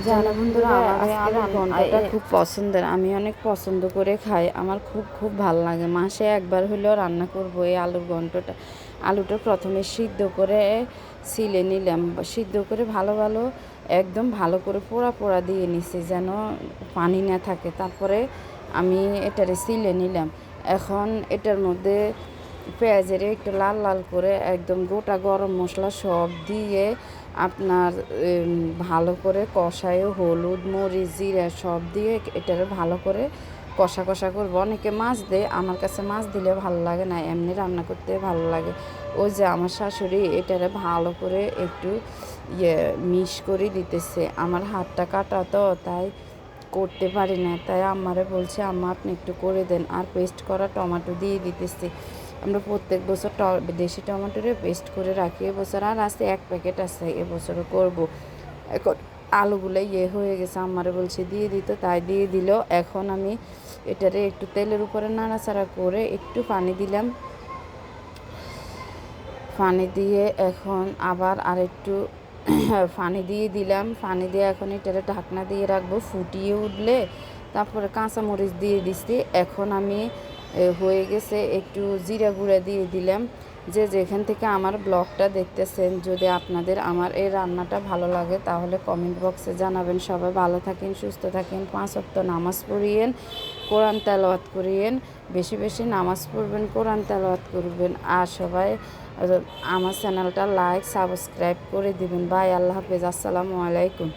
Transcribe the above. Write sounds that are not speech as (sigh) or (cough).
জানো বন্ধুরা আমার আজকে আলুর রান্না- ঘন্টটা খুব পছন্দের। আমি অনেক পছন্দ করে খাই। আমার খুব খুব ভালো লাগে। মাসে একবার হলেও রান্না করব এই আলুর ঘন্টটা আলুটা প্রথমে সিদ্ধ করে ছিলে নিলাম। সিদ্ধ করে ভালো ভালো একদম ভালো করে পোড়া পোড়া দিয়ে নিছি যেন পানি না থাকে। তারপরে আমি এটারে সিলে নিলাম। এখন এটার মধ্যে পেঁয়াজের একটু লাল লাল করে একদম গোটা গরম মশলা সব দিয়ে আপনার ভালো করে কষায় হলুদ, মরিচ, জিরা সব দিয়ে এটারে ভালো করে কষা কষা করব। অনেকে মাছ দেয়, আমার কাছে মাছ দিলে ভালো লাগে না, এমনি রান্না করতে ভালো লাগে। ওই যে আমার শাশুড়ি এটারে ভালো করে একটু ইয়ে মিশ করে দিতেছে, আমার হাতটা কাটা তো, তাই করতে পারি না। তাই আমারে বলছে, আম্মা, আপনি একটু করে দেন। আর পেস্ট করা টমেটো দিয়ে দিতেছি। আমরা প্রত্যেক বছর ট- দেশি টমেটোরে পেস্ট করে রাখি। এবছর আর আছে এক প্যাকেট আছে, এবছরও করব। এখন আলুগুলো ইয়ে হয়ে গেছে আমার বলছে দিয়ে দিত, তাই দিয়ে দিল। এখন আমি এটারে একটু তেলের উপরে নাড়াচাড়া করে একটু পানি দিলাম। পানি দিয়ে এখন আবার আর একটু (clears throat) পানি দিয়ে দিলাম। পানি দিয়ে এখন এটারে ঢাকনা দিয়ে রাখব, ফুটিয়ে উঠলে তারপরে কাঁচামরিচ দিয়ে দিচ্ছি এখন আমি হয়ে গেছে। একটু জিরা গুঁড়া দিয়ে দিলাম। যে যেখান থেকে আমার ব্লগটা দেখতেছেন, যদি আপনাদের আমার এই রান্নাটা ভালো লাগে, তাহলে কমেন্ট বক্সে জানাবেন। সবাই ভালো থাকেন, সুস্থ থাকেন, পাঁচ অক্ত নামাজ পড়িয়েন, কোরআন তেলাওয়াত করিয়েন, বেশি বেশি নামাজ পড়বেন, কোরআন তেলাওয়াত করবেন। আর সবাই, আমার চ্যানেলটা লাইক সাবস্ক্রাইব করে দিবেন। বাই আল্লাহ হাফেজ। আসসালামু আলাইকুম।